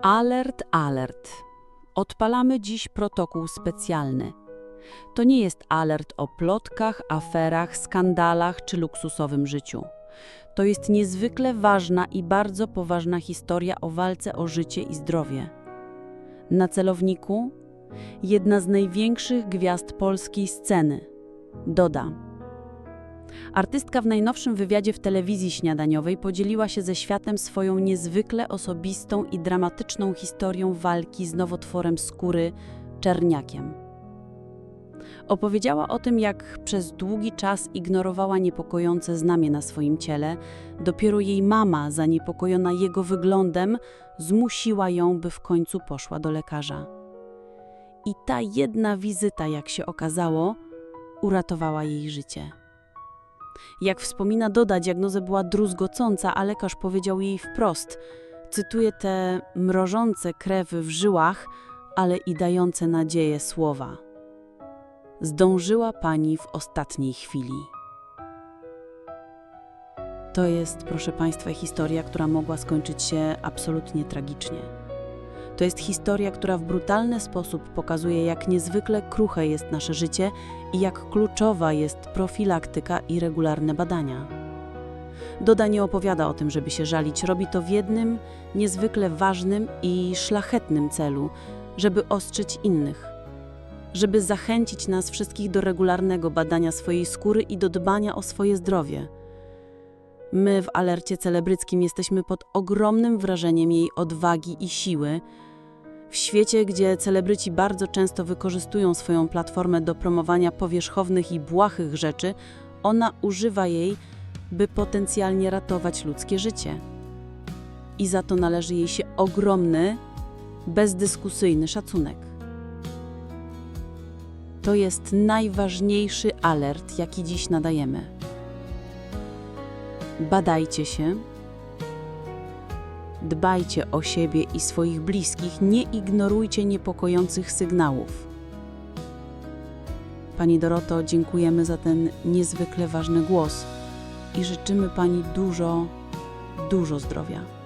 Alert, alert. Odpalamy dziś protokół specjalny. To nie jest alert o plotkach, aferach, skandalach czy luksusowym życiu. To jest niezwykle ważna i bardzo poważna historia o walce o życie i zdrowie. Na celowniku jedna z największych gwiazd polskiej sceny Doda. Artystka w najnowszym wywiadzie w telewizji śniadaniowej podzieliła się ze światem swoją niezwykle osobistą i dramatyczną historią walki z nowotworem skóry czerniakiem. Opowiedziała o tym, jak przez długi czas ignorowała niepokojące znamie na swoim ciele. Dopiero jej mama, zaniepokojona jego wyglądem, zmusiła ją, by w końcu poszła do lekarza. I ta jedna wizyta, jak się okazało, uratowała jej życie. Jak wspomina Doda, diagnoza była druzgocąca, a lekarz powiedział jej wprost, cytuję te mrożące krew w żyłach, ale i dające nadzieję słowa. Zdążyła pani w ostatniej chwili. To jest, proszę Państwa, historia, która mogła skończyć się absolutnie tragicznie. To jest historia, która w brutalny sposób pokazuje, jak niezwykle kruche jest nasze życie i jak kluczowa jest profilaktyka i regularne badania. Doda nie opowiada o tym, żeby się żalić, robi to w jednym niezwykle ważnym i szlachetnym celu, żeby ostrzyć innych, żeby zachęcić nas wszystkich do regularnego badania swojej skóry i do dbania o swoje zdrowie. My w alercie celebryckim jesteśmy pod ogromnym wrażeniem jej odwagi i siły. W świecie, gdzie celebryci bardzo często wykorzystują swoją platformę do promowania powierzchownych i błahych rzeczy, ona używa jej, by potencjalnie ratować ludzkie życie. I za to należy jej się ogromny, bezdyskusyjny szacunek. To jest najważniejszy alert, jaki dziś nadajemy. Badajcie się, dbajcie o siebie i swoich bliskich, nie ignorujcie niepokojących sygnałów. Pani Doroto, dziękujemy za ten niezwykle ważny głos i życzymy Pani dużo, dużo zdrowia.